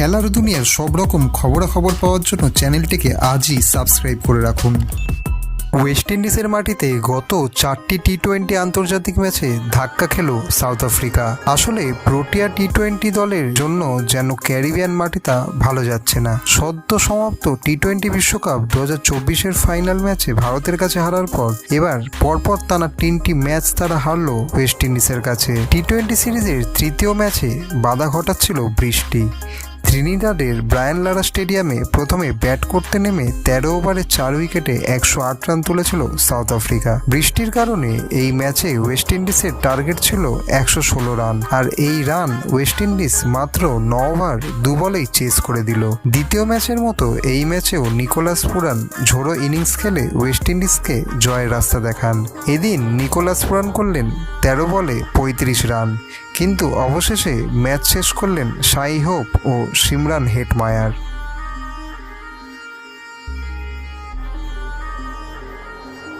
খেলার দুনিয়ার সব রকম খবরাখবর পাওয়ার জন্য চ্যানেলটিকে আজই সাবস্ক্রাইব করে রাখুন। ওয়েস্ট ইন্ডিজের মাটিতে গত চারটি টি টোয়েন্টি আন্তর্জাতিক ম্যাচে ধাক্কা খেল সাউথ আফ্রিকা। আসলে প্রোটিয়া টি টোয়েন্টি দলের জন্য যেন ক্যারিবিয়ান মাটিটা ভালো যাচ্ছে না। সদ্য সমাপ্ত টি টোয়েন্টি বিশ্বকাপ দু হাজার চব্বিশের ফাইনাল ম্যাচে ভারতের কাছে হারার পর এবার পরপর টানা তিনটি ম্যাচ তারা হারলো ওয়েস্ট ইন্ডিজের কাছে। টি টোয়েন্টি সিরিজের তৃতীয় ম্যাচে বাধা ঘটাচ্ছিল বৃষ্টি। ত্রিনিদাদের ব্রায়ান লারা স্টেডিয়ামে প্রথমে ব্যাট করতে নেমে তেরো ওভারে চার উইকেটে একশো আট রান তুলেছিল সাউথ আফ্রিকা। বৃষ্টির কারণে এই ম্যাচে ওয়েস্ট ইন্ডিজের টার্গেট ছিল একশো ষোলো রান, আর এই রান ওয়েস্ট ইন্ডিজ মাত্র ন ওভার দু বলেই চেস করে দিল। দ্বিতীয় ম্যাচের মতো এই ম্যাচেও নিকোলাস পুরান ঝোড়ো ইনিংস খেলে ওয়েস্ট ইন্ডিজকে জয়ের রাস্তা দেখান। এদিন নিকোলাস পুরান করলেন তেরো বলে পঁয়ত্রিশ রান কিন্তু অবশেষে ম্যাচ শেষ করলেন সাই হোপ ও সিমরান হেটমায়ার।